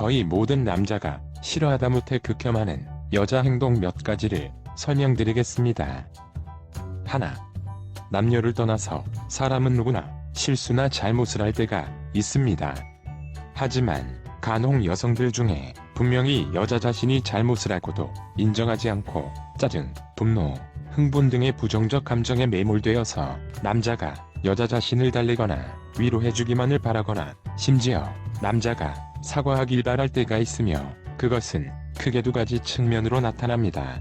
거의 모든 남자가 싫어하다 못해 극혐하는 여자 행동 몇 가지를 설명드리겠습니다. 하나. 남녀를 떠나서 사람은 누구나 실수나 잘못을 할 때가 있습니다. 하지만 간혹 여성들 중에 분명히 여자 자신이 잘못을 하고도 인정하지 않고 짜증, 분노, 흥분 등의 부정적 감정에 매몰되어서 남자가 여자 자신을 달래거나 위로해주기만을 바라거나 심지어 남자가 사과하길 바랄 때가 있으며 그것은 크게 두 가지 측면으로 나타납니다.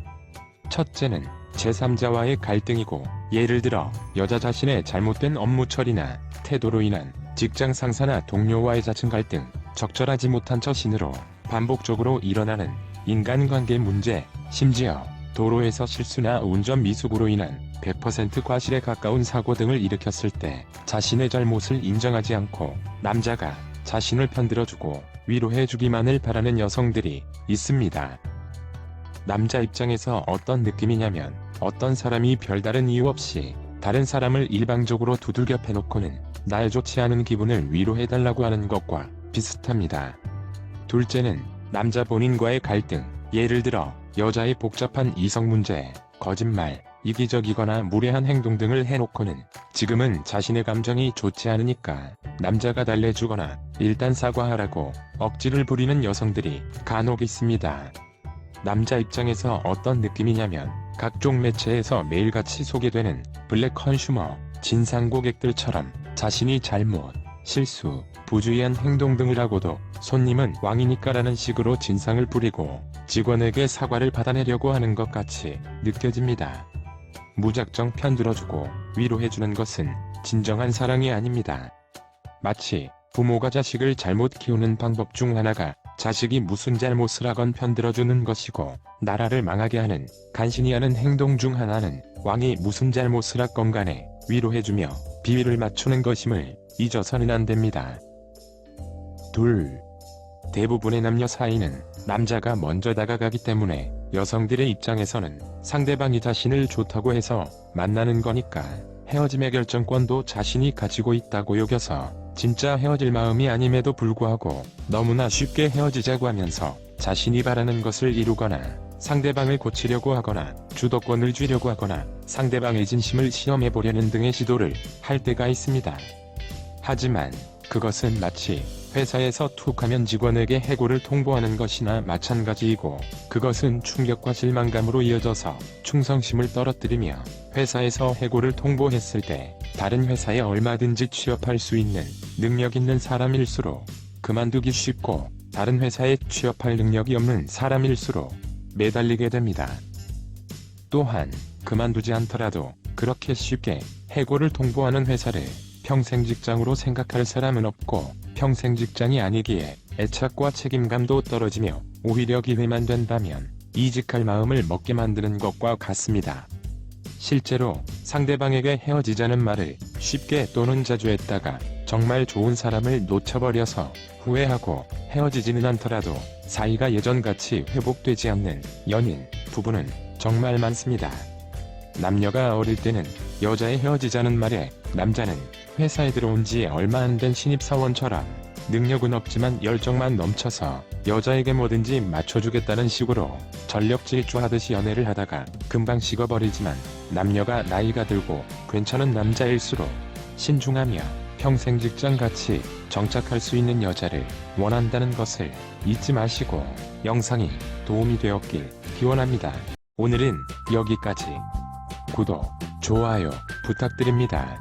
첫째는 제3자와의 갈등이고 예를 들어 여자 자신의 잘못된 업무 처리나 태도로 인한 직장 상사나 동료와의 잦은 갈등, 적절하지 못한 처신으로 반복적으로 일어나는 인간관계 문제, 심지어 도로에서 실수나 운전 미숙으로 인한 100% 과실에 가까운 사고 등을 일으켰을 때 자신의 잘못을 인정하지 않고 남자가 자신을 편들어주고 위로해주기만을 바라는 여성들이 있습니다. 남자 입장에서 어떤 느낌이냐면 어떤 사람이 별다른 이유 없이 다른 사람을 일방적으로 두들겨 패놓고는 날 좋지 않은 기분을 위로해달라고 하는 것과 비슷합니다. 둘째는 남자 본인과의 갈등, 예를 들어 여자의 복잡한 이성 문제, 거짓말, 이기적이거나 무례한 행동 등을 해놓고는 지금은 자신의 감정이 좋지 않으니까 남자가 달래주거나 일단 사과하라고 억지를 부리는 여성들이 간혹 있습니다. 남자 입장에서 어떤 느낌이냐면 각종 매체에서 매일같이 소개되는 블랙 컨슈머, 진상 고객들처럼 자신이 잘못, 실수, 부주의한 행동 등을 하고도 손님은 왕이니까라는 식으로 진상을 부리고 직원에게 사과를 받아내려고 하는 것 같이 느껴집니다. 무작정 편들어주고 위로해주는 것은 진정한 사랑이 아닙니다. 마치 부모가 자식을 잘못 키우는 방법 중 하나가 자식이 무슨 잘못을 하건 편들어주는 것이고 나라를 망하게 하는 간신히 하는 행동 중 하나는 왕이 무슨 잘못을 하건 간에 위로해주며 비위를 맞추는 것임을 잊어서는 안 됩니다. 둘. 대부분의 남녀 사이는 남자가 먼저 다가가기 때문에 여성들의 입장에서는 상대방이 자신을 좋다고 해서 만나는 거니까 헤어짐의 결정권도 자신이 가지고 있다고 여겨서 진짜 헤어질 마음이 아님에도 불구하고 너무나 쉽게 헤어지자고 하면서 자신이 바라는 것을 이루거나 상대방을 고치려고 하거나 주도권을 쥐려고 하거나 상대방의 진심을 시험해보려는 등의 시도를 할 때가 있습니다. 하지만 그것은 마치 회사에서 툭 하면 직원에게 해고를 통보하는 것이나 마찬가지이고 그것은 충격과 실망감으로 이어져서 충성심을 떨어뜨리며 회사에서 해고를 통보했을 때 다른 회사에 얼마든지 취업할 수 있는 능력 있는 사람일수록 그만두기 쉽고 다른 회사에 취업할 능력이 없는 사람일수록 매달리게 됩니다. 또한 그만두지 않더라도 그렇게 쉽게 해고를 통보하는 회사를 평생 직장으로 생각할 사람은 없고 평생 직장이 아니기에 애착과 책임감도 떨어지며 오히려 기회만 된다면 이직할 마음을 먹게 만드는 것과 같습니다. 실제로 상대방에게 헤어지자는 말을 쉽게 또는 자주 했다가 정말 좋은 사람을 놓쳐버려서 후회하고 헤어지지는 않더라도 사이가 예전같이 회복되지 않는 연인, 부부는 정말 많습니다. 남녀가 어릴 때는 여자의 헤어지자는 말에 남자는 회사에 들어온 지 얼마 안 된 신입사원처럼 능력은 없지만 열정만 넘쳐서 여자에게 뭐든지 맞춰주겠다는 식으로 전력 질주하듯이 연애를 하다가 금방 식어버리지만 남녀가 나이가 들고 괜찮은 남자일수록 신중하며 평생 직장 같이 정착할 수 있는 여자를 원한다는 것을 잊지 마시고 영상이 도움이 되었길 기원합니다. 오늘은 여기까지. 구독, 좋아요 부탁드립니다.